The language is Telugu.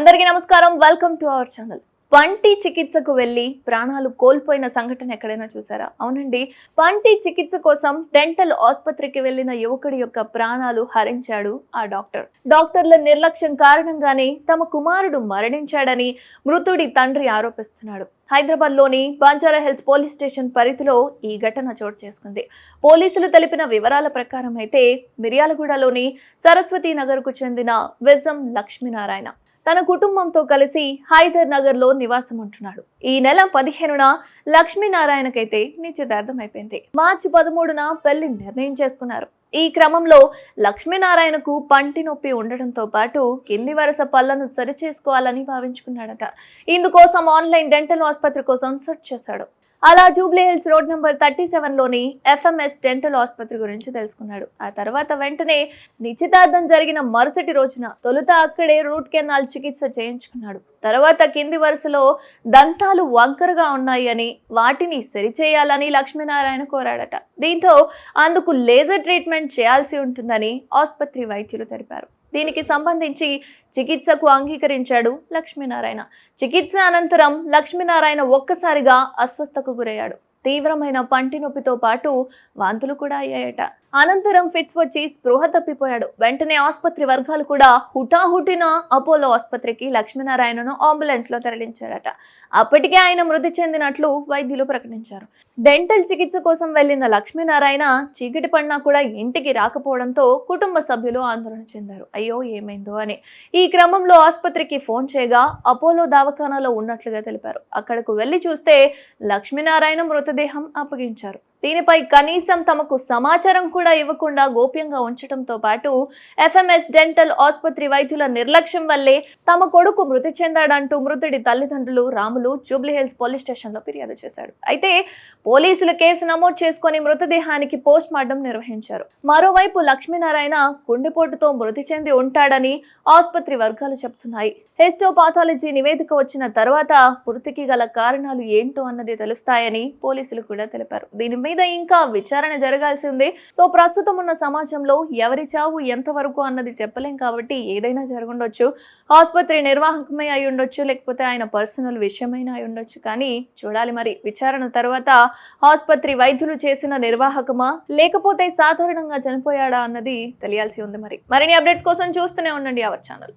అందరికీ నమస్కారం. వెల్కమ్ టు అవర్ ఛానల్ పంటి చికిత్సకు వెళ్ళి ప్రాణాలు కోల్పోయిన సంఘటన ఎక్కడైనా చూసారా? అవునండి. పంటి చికిత్స కోసం డెంటల్ ఆసుపత్రికి వెళ్ళిన యువకుడి యొక్క ప్రాణాలు హరించాడు ఆ డాక్టర్. డాక్టర్ల నిర్లక్ష్యం కారణంగానే తమ కుమారుడు మరణించాడని మృతుడి తండ్రి ఆరోపిస్తున్నాడు. హైదరాబాద్లోని హిల్స్ పోలీస్ స్టేషన్ పరిధిలో ఈ ఘటన చోటు చేసుకుంది. పోలీసులు తెలిపిన వివరాల ప్రకారం అయితే మిర్యాలగూడలోని సరస్వతి నగర్కు చెందిన విజం లక్ష్మీనారాయణ. తన కుటుంబంతో కలిసి హైదర్ నగర్లో నివాసం ఉంటున్నాడు ఈ నెల పదిహేనున లక్ష్మీనారాయణకైతే నిశ్చితార్థం అయిపోయింది మార్చి పదమూడున పెళ్ళి నిర్ణయం చేసుకున్నారు. ఈ క్రమంలో లక్ష్మీనారాయణకు పంటి నొప్పి ఉండడంతో పాటు కింది వరుస పళ్ళను సరిచేసుకోవాలని భావించుకున్నాడట. ఇందుకోసం ఆన్లైన్ డెంటల్ ఆసుపత్రి కోసం సెర్చ్ చేశాడు. అలా Jubilee Hills road number thirty సెవెన్లోని FMS dental ఆసుపత్రి గురించి తెలుసుకున్నాడు. ఆ తర్వాత వెంటనే నిశ్చితార్థం జరిగిన మరుసటి రోజున తొలుత అక్కడే రూట్ కెనాల్ చికిత్స చేయించుకున్నాడు. తర్వాత కింది వరుసలో దంతాలు వంకరగా ఉన్నాయి అని వాటిని సరిచేయాలని లక్ష్మీనారాయణ కోరాడట. దీంతో అందుకు లేజర్ ట్రీట్మెంట్ చేయాల్సి ఉంటుందని ఆసుపత్రి వైద్యులు తెలిపారు. దీనికి సంబంధించి చికిత్సకు అంగీకరించాడు లక్ష్మీనారాయణ. చికిత్స అనంతరం లక్ష్మీనారాయణ ఒక్కసారిగా అస్వస్థకు గురయ్యాడు. తీవ్రమైన పంటి నొప్పితో పాటు వాంతులు కూడా అయ్యాయట. అనంతరం ఫిట్స్ వచ్చి స్పృహ తప్పిపోయాడు. వెంటనే ఆసుపత్రి వర్గాలు కూడా హుటాహుటిన అపోలో ఆసుపత్రికి లక్ష్మీనారాయణను అంబులెన్స్లో తరలించారట. అప్పటికే ఆయన మృతి చెందినట్లు వైద్యులు ప్రకటించారు. డెంటల్ చికిత్స కోసం వెళ్ళిన లక్ష్మీనారాయణ చీకటి పడినా కూడా ఇంటికి రాకపోవడంతో కుటుంబ సభ్యులు ఆందోళన చెందారు. అయ్యో ఏమైందో అని. ఈ క్రమంలో ఆసుపత్రికి ఫోన్ చేయగా అపోలో దవాఖానాలో ఉన్నట్లుగా తెలిపారు. అక్కడకు వెళ్ళి చూస్తే లక్ష్మీనారాయణ మృతదేహం అప్పగించారు. దీనిపై కనీసం తమకు సమాచారం కూడా ఇవ్వకుండా గోప్యంగా ఉంచడంతో పాటు ఎఫ్ఎంఎస్ డెంటల్ ఆసుపత్రి వైద్యుల నిర్లక్ష్యం వల్లే తమ కొడుకు మృతి చెందాడంటూ మృతుడి తల్లిదండ్రులు రాములు జూబ్లీహిల్స్ పోలీస్ స్టేషన్లో ఫిర్యాదు చేశాడు అయితే పోలీసులు కేసు నమోదు చేసుకుని మృతదేహానికి పోస్ట్ మార్టం నిర్వహించారు. మరోవైపు లక్ష్మీనారాయణ గుండెపోటుతో మృతి చెంది ఉంటాడని ఆసుపత్రి వర్గాలు చెబుతున్నాయి. హెస్టోపాథాలజీ నివేదిక వచ్చిన తర్వాత మృతికి గల కారణాలు ఏంటో అన్నది తెలుస్తాయని పోలీసులు కూడా తెలిపారు. దీని మీద ఇంకా విచారణ జరగాల్సి ఉంది సో ప్రస్తుతం ఉన్న సమాజంలో ఎవరి చావు ఎంతవరకు అన్నది చెప్పలేం కాబట్టి ఏదైనా జరగండొచ్చు. ఆసుపత్రి నిర్వాహకమే అయి ఉండొచ్చు లేకపోతే ఆయన పర్సనల్ విషయమైనా అయి ఉండొచ్చు. కానీ చూడాలి మరి విచారణ తర్వాత ఆసుపత్రి వైద్యులు చేసిన నిర్వాహకమా లేకపోతే సాధారణంగా చనిపోయాడా అన్నది తెలియాల్సి ఉంది మరి. మరిన్ని అప్డేట్స్ కోసం చూస్తూనే ఉండండి అవర్ ఛానల్.